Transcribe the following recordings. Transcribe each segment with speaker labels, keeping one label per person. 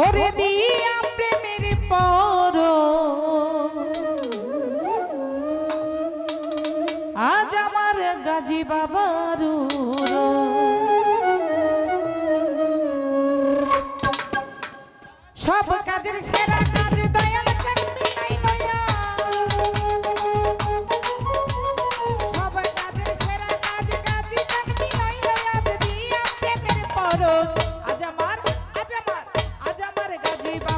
Speaker 1: ওরে দিয়া প্রেমের পর। আজ আমার গাজী বাবার সব কাজের সেরা Viva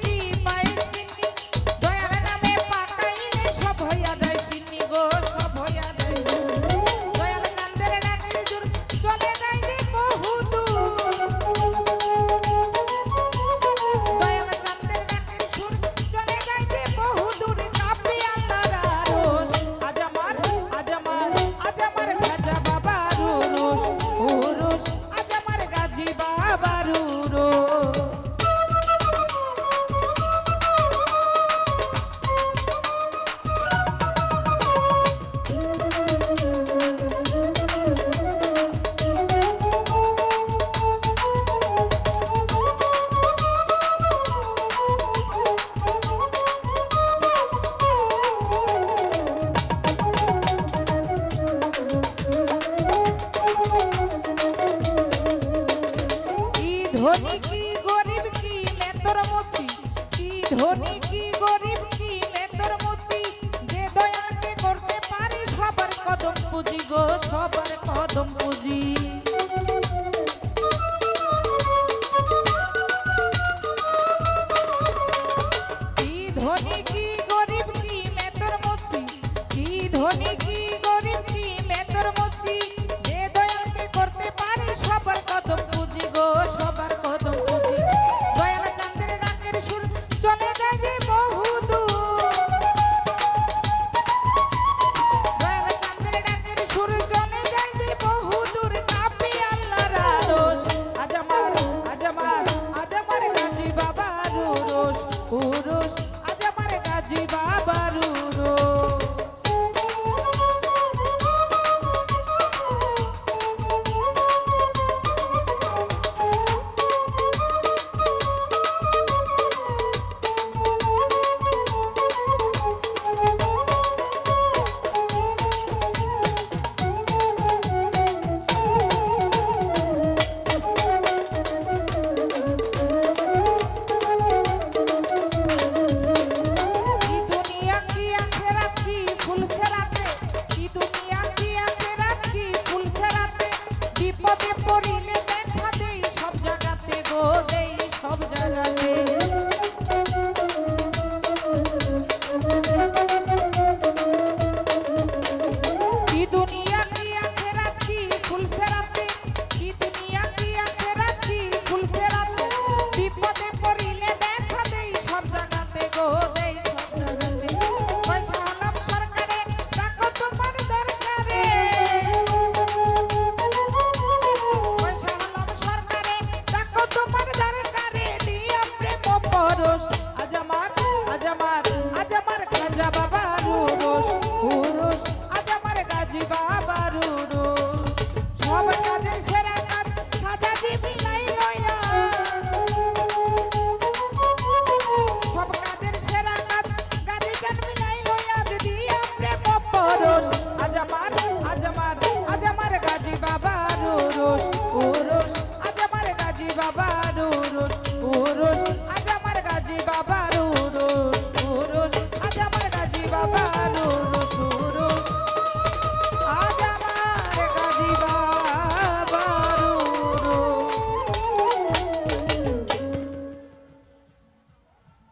Speaker 1: ধনী কি গরিব কি মেতর মুচি কি ধনী কি গরিব কি মেতর মুচি যে দয়ালকে করতে পারি, সবার কদম পুঁজি গো, সবার কদম পুঁজি।